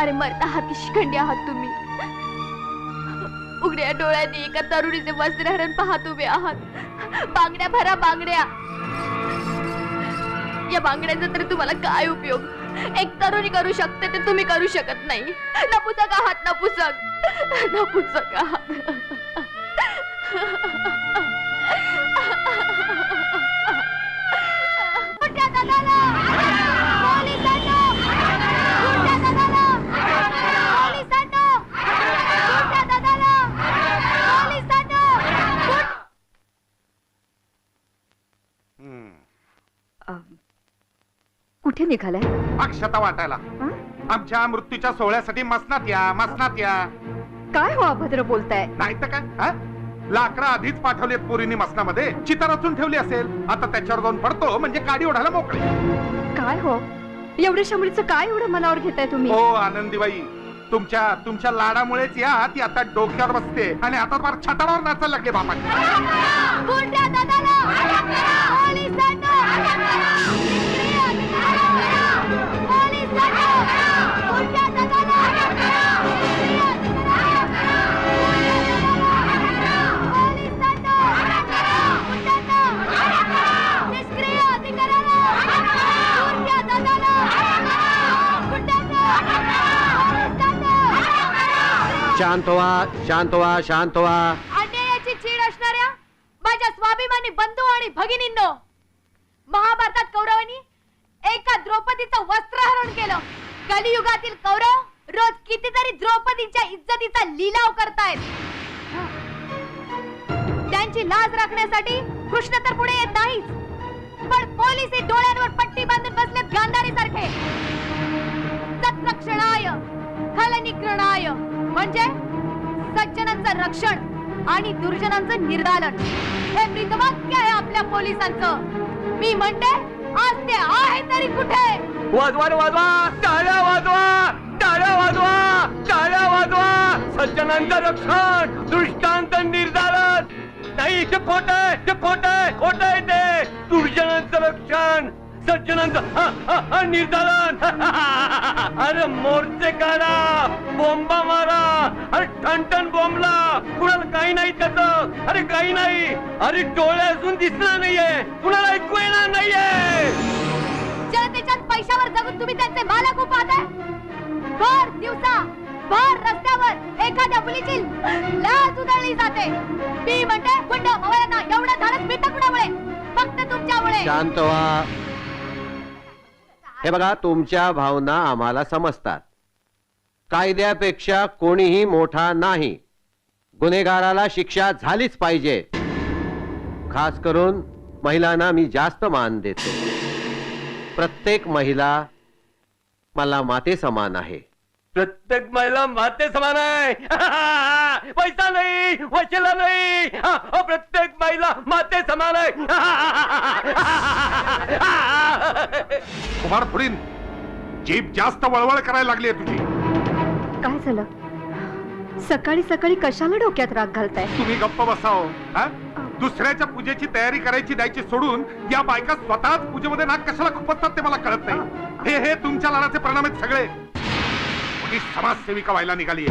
अरे मरता आहात की शिखंडी आहात तुम्ही? उघड्या डोळ्यांनी एका तरुणीचे वस्त्रहरण पाहत उभे आहात. बांगड्या भरा बांगड्या. या बांगड्यांचा तरी तुम्हाला काय उपयोग? एक तरुणी करू शकते ते तुम्ही करू शकत नाही. नपुसक आहात नपुसक नपुसक आहात. कुठे निघालाय? अक्षता वाटायला. आमच्या मृत्यूच्या सोहळ्यासाठी मसनात या मसनात या. काय हो अभद्र बोलताय? नाही तर काय? हा? लाकडं आधीच पाठवलेत पोरींनी मसनामध्ये. चिता रचून ठेवली असेल. आता त्याच्यावर जाऊन पडतो म्हणजे काडी ओढायला मोकळे. काय हो? एवढ्या शमडीचं काय एवढं मनावर घेताय तुम्ही? हो आनंदीबाई. तुमच्या तुमच्या लाडामुळेच या ती आता डोक्यावर बसते. आणि आता फार छटावर नाचायला लागले बापा शांत व्हा शांत व्हा शांत व्हा अन्यायाची चीड असणाऱ्या माझ्या स्वाभिमानी बंधू आणि भगिनींनो महाभारतात कौरवांनी एका द्रौपदीचं वस्त्रहरण केलं. कलियुगातील कौरव रोज कितीतरी द्रौपदीच्या इज्जतीचा लिलाव करतायत. त्यांची लाज राखण्यासाठी कृष्ण तर पुढे येत नाहीच पण पोलीस हे डोळ्यांवर पट्टी बांधून बसलेत गांधारी सारखे सत्रक्षणाय खलनिग्रणाय. म्हणजे सज्जनांचं रक्षण आणि दुर्जनांचं निर्दालन. हे मृतवाक्य आहे आपल्या पोलिसांचं. मी म्हणते आज ते आहे तरी कुठे? वाजवा रे वाजवा. टाळ्या वाजवा. टाळ्या वाजवा. टाळ्या वाजवा. सज्जनांचं रक्षण दृष्टांत निर्धारण नाही ते खोट आहे ते खोट आहे खोट आहे ते. दुर्जनांचं रक्षण. सज्जनांचं हा, हा, हा, निर्धारण अरे मोर्चे काढा बोंबा मारा. अरे ठणठण बोंबला. कुणाला काही नाही त्याच. अरे काही नाही. अरे डोळे असून दिसणार नाहीये. कुणाला ऐकू येणार नाहीये. जनतेच्या पैशावर जगून तुम्ही त्यांचे मालक पाहताय भर दिवसा भर रस्त्यावर एखाद्या मुलीची लाज उधळली जाते. मी म्हणते गुंड मवाळ्यांना एवढं धाडस मिळतं कुणामुळे? फक्त तुमच्यामुळे. शांत व्हा. हे बघा तुमच्या भावना आम्हाला समजतात. कायद्यापेक्षा कोणीही मोठा नाही. गुन्हेगाराला शिक्षा झालीच पाहिजे. खास करून महिलांना मी जास्त मान देतो. प्रत्येक महिला मला माते समान आहे. प्रत्येक महिला माते समान आहे. पैसा नाही वशिला नाही. अहो, प्रत्येक महिला माते समान आहे. कुमार फुडीन जीप जास्त वळवळ करायला लागली तुझी. काय झालं? सकाळी सकाळी कशाला डोक्यात राग घालताय? तुम्ही गप्प बसाव हा? दुसऱ्याच्या पूजेची तयारी करायची द्यायची सोडून या बायका स्वतःच पूजेमध्ये नाक कशाला खुपसतात ते मला कळत नाही. हे हे तुमच्या लाडाचे परिणाम आहेत सगळे. मोठी समाजसेविका व्हायला निघाली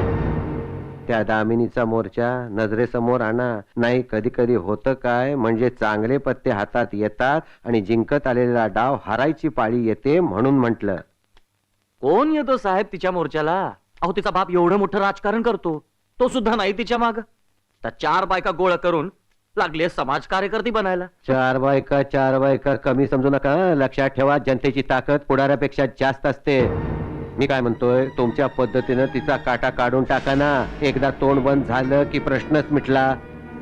त्या दामिनीचा मोर्चा नजरेसमोर आणा. नाही कधी कधी होतं काय? म्हणजे चांगले पत्ते हातात येतात आणि जिंकत आलेला डाव हारायची पाळी येते म्हणून म्हंटल. कोण येतो साहेब तिच्या मोर्चाला? अहो तिचा बाप एवढं मोठं राजकारण करतो. तो सुद्धा नाही तिच्या माग. त्या चार बायका गोळा करून लागले समाज कार्यकर्ती बनायला. चार बायका चार बायका कमी समजू नका? लक्षात ठेवा जनतेची ताकद पुढाऱ्यापेक्षा जास्त असते. मी काय म्हणतोय तुमच्या पद्धतीनं तिचा काटा काढून टाका ना. एकदा तोंड बंद झालं की प्रश्नच मिटला.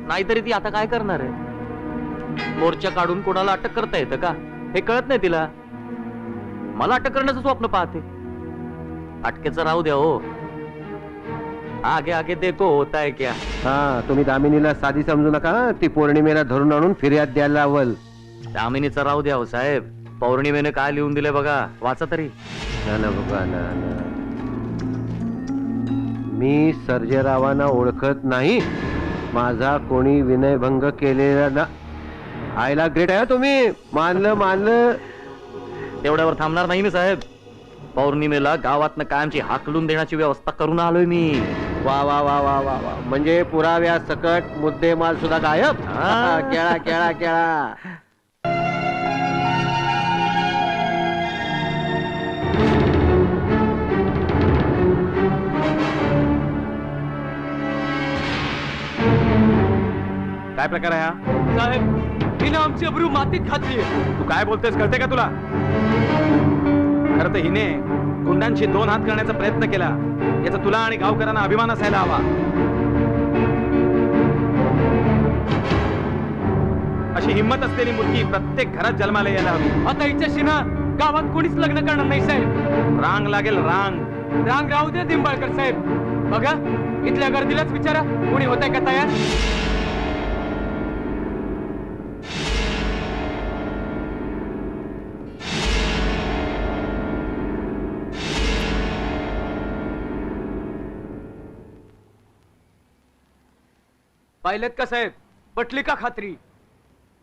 नाहीतरी ती आता काय करणार आहे? मोर्चा काढून कोणाला अटक करता येतं का? हे कळत नाही तिला. मला अटक करण्याचं स्वप्न पाहते. अटकेचं राहू द्या हो. आगे आगे देखो होता है क्या? हा तुम्ही दामिनीला साधी समजू नका? ती पौर्णिमेला धरून आणून फिर्याद द्यायला लावल. दामिनीचं राहू द्या हो साहेब. पौर्णिमेने काय लिहून दिले बघा. वाचा तरी. ना ना बाबा ना ना. मी सर्जेरावांना ओळखत नाही. माझा कोणी विनयभंग केलेला ना. आयला ग्रेट आहे तुम्ही. मानलं मानलं. तेवढ्यावर थांबणार नाही मी साहेब. पौर्णिमेला गावातनं कायमची हाकलून देण्याची व्यवस्था करून आलोय मी. वा वा वा वा वा वा. म्हणजे पुराव्या सकट मुद्देमाल सुद्धा गायब? हा. केळा केळा केळा. काय प्रकार आहे हा? साहेब हिनं आमची अब्रू मातीत घातली तू काय बोलतोयस कळते का तुला? खरं तर हिने गुंडांशी दोन हात करण्याचा प्रयत्न केला. याचा तुला आणि गावकऱ्यांना अभिमान असायला हवा. अशी हिंमत असलेली मुलगी प्रत्येक घरात जन्माला यायला हवी. आता हिच्याशी ना गावात कोणीच लग्न करणार नाही साहेब. रांग लागेल रांग. रांग राहू दे निंबाळकर साहेब. बघा इथल्या गर्दीलाच विचारा कोणी होत आहे का तयार? पाहिलेत का साहेब? पटली का खात्री?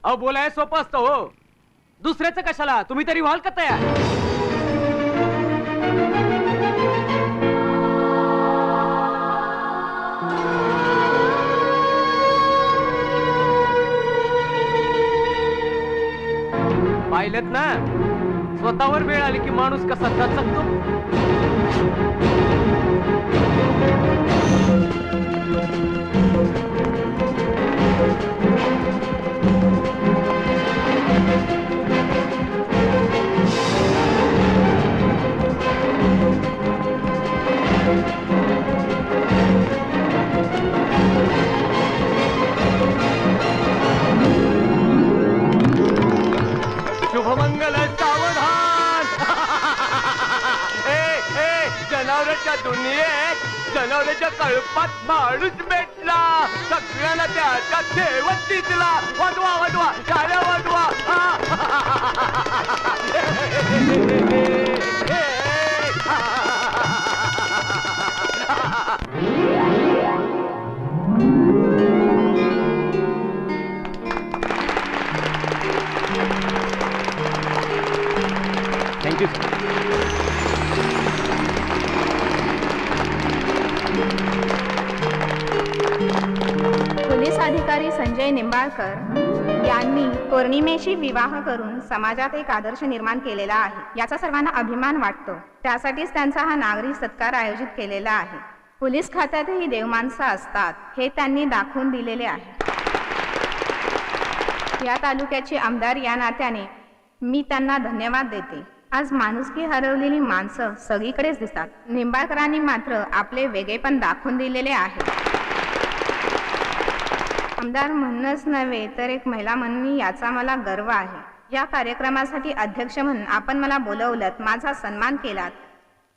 अहो बोलाय सोपं असतं हो. दुसऱ्याचं कशाला? तुम्ही तरी व्हाल का तयार? पाहिलेत ना? स्वतःवर वेळ आली की माणूस कसा दचकतो? शुभमंगल सावधान. ए ए जनावरांच्या दुनियेत जनावरांच्या कळपात माणूस भेटला. सगळ्यांना त्याच्या देवत दिसला. वाजवा. अधिकारी निंबाळकर यांनी पौर्णिमेशी विवाह करून समाजात एक आदर्श निर्माण केलेला आहे. याचा सर्वांना अभिमान वाटतो. त्यासाठीच त्यांचा हा नागरी सत्कार आयोजित केलेला आहे. पोलीस खात्यातही देवमाणसं असतात हे त्यांनी दाखवून दिलेले आहे. या तालुक्याचे आमदार या नात्याने मी त्यांना धन्यवाद देते. आज माणुसकी हरवलेली माणसं सगळीकडेच दिसतात. निंबाळकरांनी मात्र आपले वेगळेपण दाखवून दिलेले आहे. आमदार म्हणूनच नव्हे तर एक महिला म्हणून याचा मला गर्व आहे. या कार्यक्रमासाठी अध्यक्ष म्हणून आपण मला बोलवलं माझा सन्मान केलात.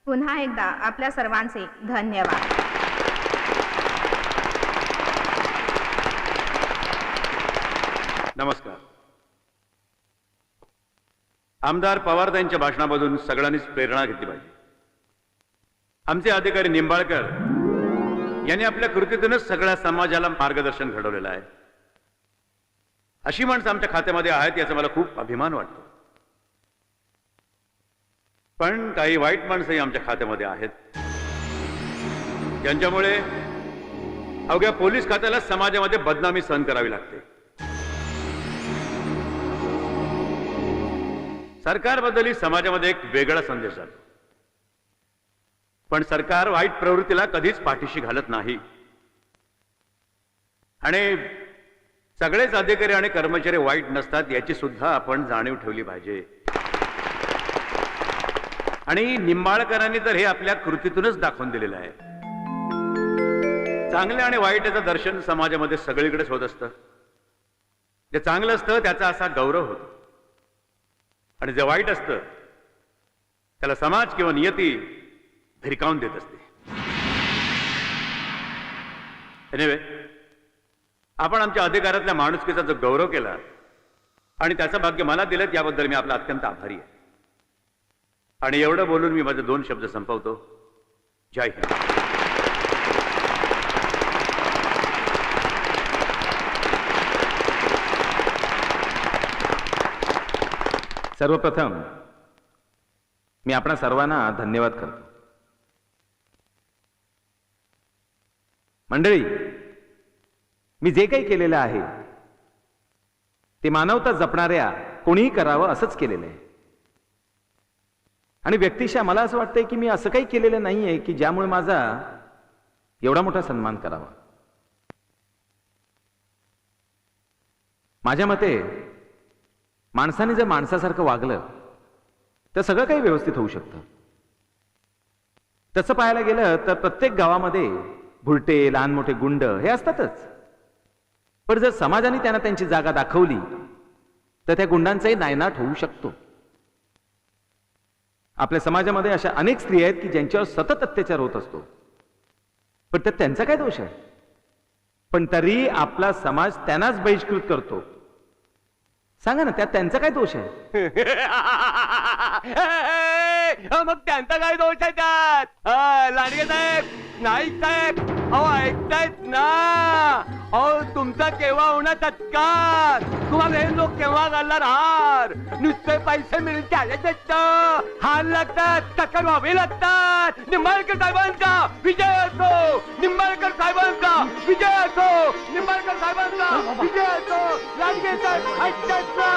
पुन्हा एकदा आपल्या सर्वांचे धन्यवाद. नमस्कार. आमदार पवार यांच्या भाषणामधून सगळ्यांनीच प्रेरणा घेतली पाहिजे. आमचे अधिकारी निंबाळकर यांनी आपल्या कृतीतूनच सगळ्या समाजाला मार्गदर्शन घडवलेलं आहे. अशी माणसं आमच्या खात्यामध्ये आहेत याचा मला खूप अभिमान वाटतो. पण काही वाईट माणसंही आमच्या खात्यामध्ये आहेत. ज्यांच्यामुळे अवघ्या पोलीस खात्याला समाजामध्ये बदनामी सहन करावी लागते. सरकारबद्दल समाजामध्ये एक वेगळा संदेश जातो. पण सरकार वाईट प्रवृत्तीला कधीच पाठीशी घालत नाही. आणि सगळेच अधिकारी आणि कर्मचारी वाईट नसतात याची सुद्धा आपण जाणीव ठेवली पाहिजे. आणि निंबाळकरांनी तर हे आपल्या कृतीतूनच दाखवून दिलेलं आहे. चांगलं आणि वाईटाचं दर्शन समाजामध्ये सगळीकडेच होत असतं. जे चांगलं असतं त्याचा असा गौरव होतो. आणि जे वाईट असतं त्याला समाज किंवा नियती भिरकावून देत असते. एनिवे आपण आमच्या अधिकारातल्या माणुसकीचा जो गौरव केला आणि त्याचं भाग्य मला दिलं याबद्दल मी आपला अत्यंत आभारी आहे. आणि एवढं बोलून मी माझे दोन शब्द संपवतो. जय हिंद. सर्वप्रथम मी आपणा सर्वांना धन्यवाद करतो. मंडळी मी जे काही केलेलं आहे ते मानवता जपणाऱ्या कोणीही करावं असंच केलेलं आहे. आणि व्यक्तिशा मला असं वाटतंय की मी असं काही केलेलं नाहीये की ज्यामुळे माझा एवढा मोठा सन्मान करावा. माझ्या मते माणसाने जर माणसासारखं वागलं तर सगळं काही व्यवस्थित होऊ शकतं. तसं पाहायला गेलं तर प्रत्येक गावामध्ये भुरटे लहान मोठे गुंड हे असतातच. पण जर समाजाने त्यांना त्यांची जागा दाखवली तर त्या गुंडांचाही नायनाट होऊ शकतो. आपल्या समाजामध्ये अशा अनेक स्त्रिया आहेत की ज्यांच्यावर सतत अत्याचार होत असतो. पण त्यात त्यांचा काय दोष आहे? पण तरी आपला समाज त्यांनाच बहिष्कृत करतो. सांगा ना त्यात त्यांचा काय दोष आहे? मग त्यांचा काय दोष आहे त्यात? अ, साहेब नाईक साहेब अहो ऐकतायत ना. अहो तुमचा केव्हा होणार तत्काळ तुम्हाला हे लोक केव्हा घालणार हार? नुसते पैसे मिळते त्याच्यात हार लागतात तक्कर व्हावे लागतात? निंबाळकर साहेबांचा विजय असो निंबाळकर साहेबांचा विजय असो निंबाळकर साहेबांचा विजय असो. लाडगे साहेब ऐकतायत ना?